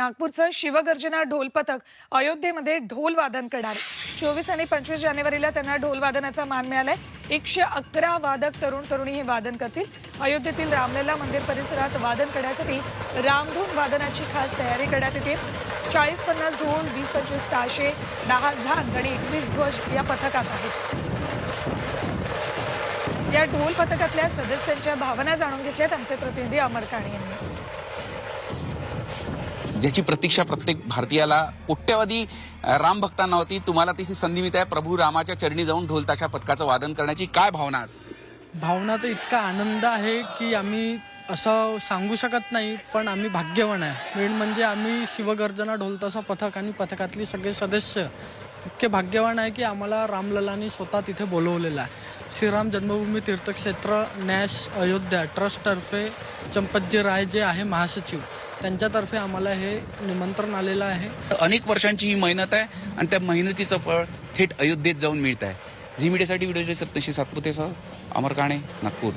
नागपूरचं शिवगर्जना ढोल पथक अयोध्येमध्ये ढोल वादन करणार. चोवीस आणि पंचवीस जानेवारीला त्यांना ढोल वादनाचा मान मिळालाय. एकशे अकरा वादक तरुण तरुणी हे वादन करतील. अयोध्येतील रामलला मंदिर परिसरात वादन करण्यासाठी रामधून वादनाची खास तयारी करण्यात येते. चाळीस पन्नास ढोल वीस पंचवीस ताशे दहा झांज आणि एकवीस ध्वज या पथकात आहेत. या ढोल पथकातल्या सदस्यांच्या भावना जाणून घेतल्यात आमचे प्रतिनिधी अमर काणे यांनी. ज्याची प्रतीक्षा प्रत्येक भारतीयाला कोट्यवधी राम भक्तांना होती. तुम्हाला तशी संधी मिळत. आहे प्रभू रामाच्या चरणी जाऊन ढोल ताशा पथकाचं वादन करण्याची काय भावना आज? भावना तर इतका आनंद आहे की आम्ही असं सांगू शकत नाही पण आम्ही भाग्यवान आहे. मेन म्हणजे आम्ही शिवगर्जना ढोलतासा पथक आणि पथकातले सगळे सदस्य इतके भाग्यवान आहे की आम्हाला रामललाने स्वतः तिथे बोलवलेलं आहे. श्रीराम जन्मभूमी तीर्थक्षेत्र न्यास अयोध्या ट्रस्टतर्फे चंपतजी राय जे आहे महासचिव. त्यांच्यातर्फे आम्हाला हे निमंत्रण आलेलं आहे. अनेक वर्षांची ही मेहनत आहे आणि त्या मेहनतीचं फळ थेट अयोध्येत जाऊन मिळत आहे झी मीडियासाठी व्हिडिओ सत्यशी सातपुतेसह अमर काणे नागपूर.